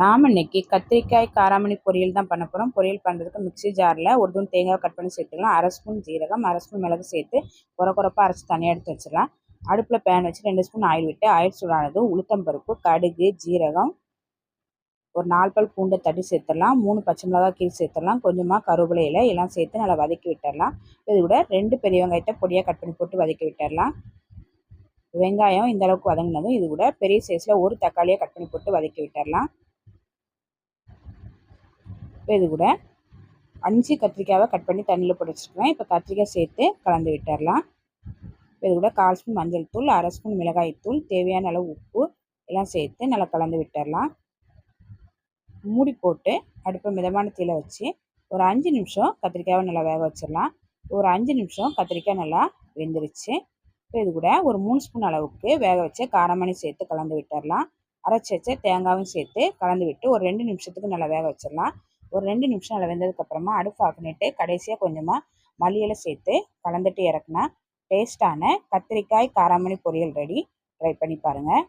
நாம் இன்னைக்கு கத்திரிக்காய் காராமணி பொரியல் தான் பண்ண போகிறோம் பொரியல் பண்ணுறதுக்கு மிக்ஸி ஜாரில் ஒரு தூள் தேங்காய் கட் பண்ணி சேர்த்துக்கலாம் அரை ஸ்பூன் ஜீரகம் அரை ஸ்பூன் மிளகு சேர்த்து குறை குறைப்பாக அரைச்சி தனியாக எடுத்து வச்சிடலாம். அடுப்பில் பேன் வச்சு ரெண்டு ஸ்பூன் ஆயில் விட்டு ஆயில் சூடானது உளுத்தம்பருப்பு கடுகு ஜீரகம் ஒரு நாலு பல் பூண்டை தட்டி சேர்த்துடலாம். மூணு பச்சை மிளகாய் கீழ் சேர்த்துடலாம். கொஞ்சமாக கருவேலையில் எல்லாம் சேர்த்து நல்லா வதக்கி விட்டுடலாம். இது கூட ரெண்டு பெரிய வெங்காயத்தை பொடியாக கட் பண்ணி போட்டு வதக்கி விட்டுடலாம். வெங்காயம் இந்த அளவுக்கு வதங்கினதும் இது கூட பெரிய சைஸில் ஒரு தக்காளியாக கட் பண்ணி போட்டு வதக்கி விட்டுடலாம். இப்போ இது கூட அஞ்சு கத்திரிக்காவை கட் பண்ணி தண்ணியில் போட்டு இப்போ கத்திரிக்காய் சேர்த்து கலந்து விட்டுடலாம் இது கூட கால் ஸ்பூன் மஞ்சள் தூள் அரை ஸ்பூன் மிளகாய் தூள் தேவையான அளவு உப்பு எல்லாம் சேர்த்து நல்லா கலந்து விட்டுடலாம் மூடி போட்டு அடுப்பை மிதமான தீயில் வச்சு ஒரு அஞ்சு நிமிஷம் கத்திரிக்காயை நல்லா வேக வச்சிடலாம். ஒரு அஞ்சு நிமிஷம் கத்திரிக்காய் நல்லா வெந்துருச்சு. இப்போ இது கூட ஒரு மூணு ஸ்பூன் அளவுக்கு வேக வச்சு காரமணி சேர்த்து கலந்து விட்டுடலாம் அரைச்சி வச்ச தேங்காயும் சேர்த்து கலந்து விட்டு ஒரு ரெண்டு நிமிஷத்துக்கு நல்லா வேக வச்சிடலாம். ஒரு ரெண்டு நிமிஷம் நல்லா வெந்ததுக்கப்புறமா அடுப்பு ஆஃப் பண்ணிவிட்டு கடைசியாக கொஞ்சமாக மல்லியில சேர்த்து கலந்துட்டு இறக்குனா டேஸ்ட்டான கத்திரிக்காய் காராமணி பொரியல் ரெடி ட்ரை பண்ணி பாருங்கள்